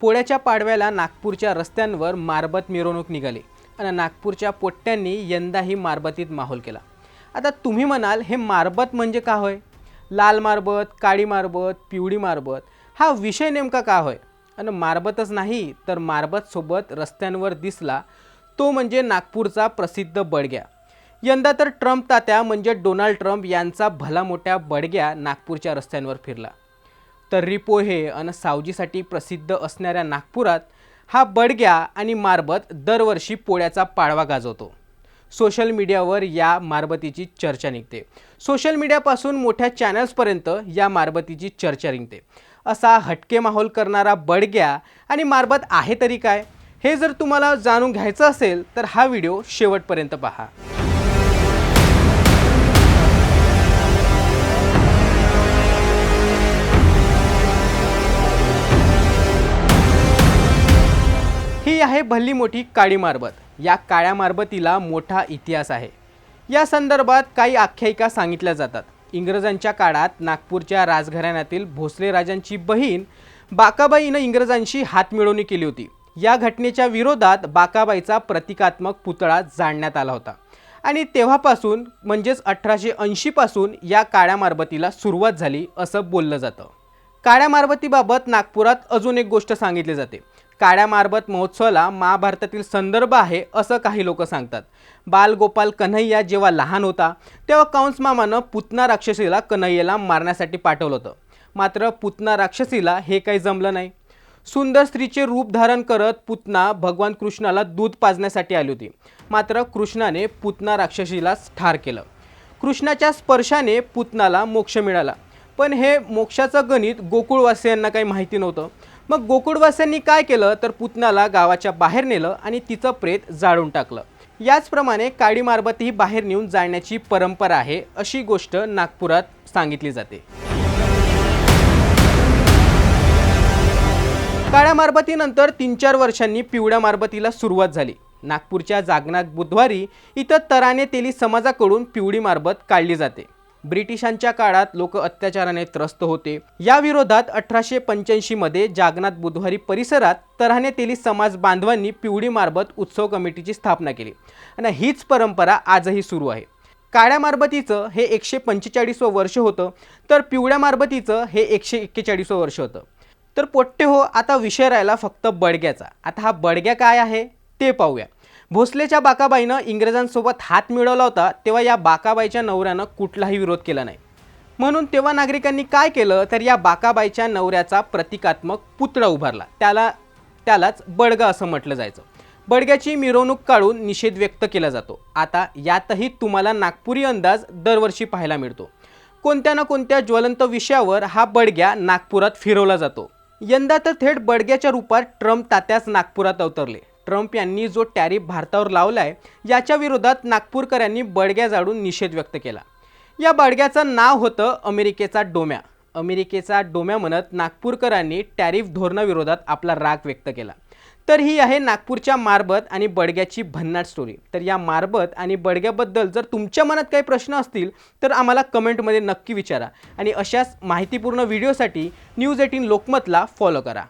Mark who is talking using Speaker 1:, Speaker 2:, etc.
Speaker 1: पोळ्याच्या पाडव्याला नागपूरच्या रस्त्यांवर मारबत मिरवणूक निघाली आणि नागपूरच्या पोट्ट्यांनी यंदाही मारबतीत माहोल केला. आता तुम्ही म्हणाल हे मारबत म्हणजे का होय? लाल मारबत काळी मारबत पिवळी मारबत हा विषय नेमका का होय? आणि मारबतच नाही तर मारबतसोबत रस्त्यांवर दिसला तो म्हणजे नागपूरचा प्रसिद्ध बडग्या. यंदा तर ट्रम्प तात्या म्हणजे डोनाल्ड ट्रम्प यांचा भला मोठ्या बडग्या नागपूरच्या रस्त्यांवर फिरला. तर्री पोहे आणि सावजीसाठी प्रसिद्ध असणाऱ्या नागपुरात हा बडग्या आणि मारबत दरवर्षी पोळ्याचा पाडवा गाजवतो. सोशल मीडियावर या मारबतीची चर्चा निघते. सोशल मीडियापासून मोठ्या चॅनल्सपर्यंत या मारबतीची चर्चा निघते असा हटके माहोल करणारा बडग्या आणि मारबत आहे तरी काय? हे जर तुम्हाला जाणून घ्यायचं असेल तर हा व्हिडिओ शेवटपर्यंत पहा. ही आहे भल्ली मोठी काळी मारबत. या काळ्या मारबतीला मोठा इतिहास आहे. या संदर्भात काही आख्यायिका सांगितल्या जातात. इंग्रजांच्या काळात नागपूरच्या राजघराण्यातील भोसले राजांची बहीण बाकाबाईनं इंग्रजांशी हातमिळवणी केली होती. या घटनेच्या विरोधात बाकाबाईचा प्रतिकात्मक पुतळा जाळण्यात आला होता. आणि तेव्हापासून म्हणजेच अठराशे ऐंशीपासून या काळ्या मारबतीला सुरुवात झाली असं बोललं जातं. काळ्या मारबतीबाबत नागपुरात अजून एक गोष्ट सांगितली जाते. काळ्या मारबत महोत्सवाला महाभारतातील संदर्भ आहे असं काही लोक सांगतात. बालगोपाल कन्हैया जेव्हा लहान होता तेव्हा कंस मामानं पुतना राक्षसीला कन्हैयाला मारण्यासाठी पाठवलं होतं. मात्र पुतना राक्षसीला हे काही जमलं नाही. सुंदर स्त्रीचे रूप धारण करत पुतना भगवान कृष्णाला दूध पाजण्यासाठी आली होती. मात्र कृष्णाने पुतना राक्षसीला ठार केलं. कृष्णाच्या स्पर्शाने पुतनाला मोक्ष मिळाला. पण हे मोक्षाचं गणित गोकुळवासियांना काही माहिती नव्हतं. मग गोकुळवास्यांनी काय केलं? तर पुतनाला गावाच्या बाहेर नेलं आणि तिचं प्रेत जाळून टाकलं. याचप्रमाणे काळी बाहेर नेऊन जाळण्याची परंपरा आहे अशी गोष्ट नागपुरात सांगितली जाते. काळ्या मारबतीनंतर तीन चार वर्षांनी पिवळ्या मारबतीला सुरुवात झाली. नागपूरच्या जागनाथ बुधवारी इथं तराने तेली समाजाकडून पिवळी मारबत काढली जाते. ब्रिटिशांच्या काळात लोक अत्याचाराने त्रस्त होते. या विरोधात अठराशे पंच्याऐंशी मध्ये जागनाथ बुधवारी परिसरात तऱ्हाणे तेली समाज बांधवांनी पिवळी मारबत उत्सव कमिटीची स्थापना केली. आणि हीच परंपरा आजही सुरू आहे. काळ्या मारबतीचं हे एकशे पंचेचाळीसवं वर्ष होतं तर पिवळ्या मारबतीचं हे एकशे एक्केचाळीसवं वर्ष होतं. तर पोट्टे हो आता विषय राहिला फक्त बडग्याचा. आता हा बडग्या काय आहे? ते पाहूया. भोसलेच्या बाकाबाईनं इंग्रजांसोबत हात मिळवला होता तेव्हा या बाकाबाईच्या नवऱ्यानं कुठलाही विरोध केला नाही. म्हणून तेव्हा नागरिकांनी काय केलं तर या बाकाबाईच्या नवऱ्याचा प्रतिकात्मक पुतळा उभारला. त्याला त्यालाच बडगा असं म्हटलं जायचं. बडग्याची मिरवणूक काढून निषेध व्यक्त केला जातो. आता यातही तुम्हाला नागपुरी अंदाज दरवर्षी पाहायला मिळतो. कोणत्या ना कोणत्या ज्वलंत विषयावर हा बडग्या नागपुरात फिरवला जातो. यंदा तर थेट बडग्याच्या रूपात ट्रम्प तात्याच नागपुरात अवतरले. ट्रम्प यांनी जो टॅरिफ भारतावर लावला आहे याच्या विरोधात नागपूरकरांनी बडग्या जाडून निषेध व्यक्त केला. या बडग्याचं नाव होतं अमेरिकेचा डोम्या. अमेरिकेचा डोम्या म्हणत नागपूरकरांनी टॅरिफ धोरणाविरोधात आपला राग व्यक्त केला. तर ही आहे नागपूरच्या मारबत आणि बडग्याची भन्नाट स्टोरी तर या मारबत आणि बडग्याबद्दल जर तुमच्या मनात काही प्रश्न असतील तर आम्हाला कमेंटमध्ये नक्की विचारा आणि अशाच माहितीपूर्ण व्हिडिओसाठी न्यूज एटीन लोकमतला फॉलो करा.